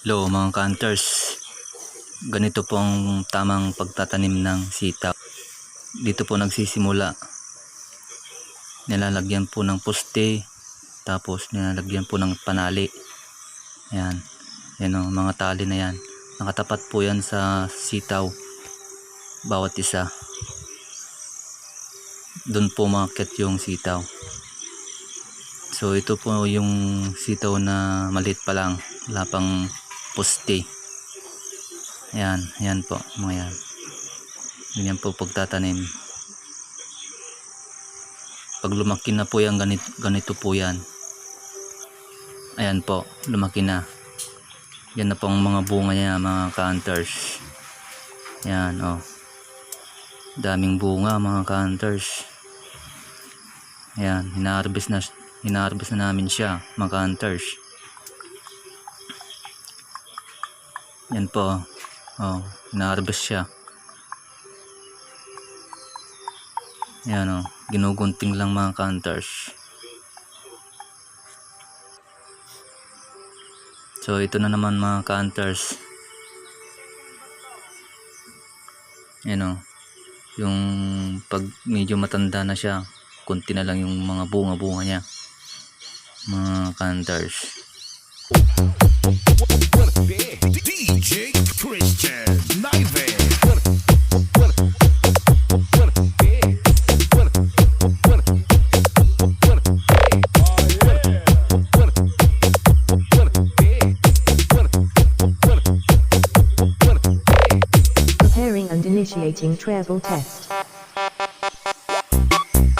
Hello mga hunters. Ganito po ang tamang pagtatanim ng sitaw. Dito po nagsisimula. Nilalagyan po ng poste. Tapos nilalagyan po ng panali. Ayan. Yan o, mga tali na yan. Nakatapat po yan sa sitaw. Bawat isa. Doon po makakit yung sitaw. So ito po yung sitaw na maliit pa lang. Wala pang poste. Ayan, ayan po, mga yan. Ganyan po pagtatanim. Pag lumaki na po yan, ganito, ganito po yan. Ayan po, lumaki na. Yan na po ang mga bunga niya, mga counters. Ayan, oh. Daming bunga, mga counters. Ayan, hina-harvest na, hina-harvest na namin siya, mga counters. Yan po. Oh, na-harvest siya. Yan oh, ginugunting lang mga counters. So ito na naman mga counters. Yan oh. Yung pag medyo matanda na siya, kunti na lang yung mga bunga-bunga niya. Mga counters. Preparing and initiating travel test.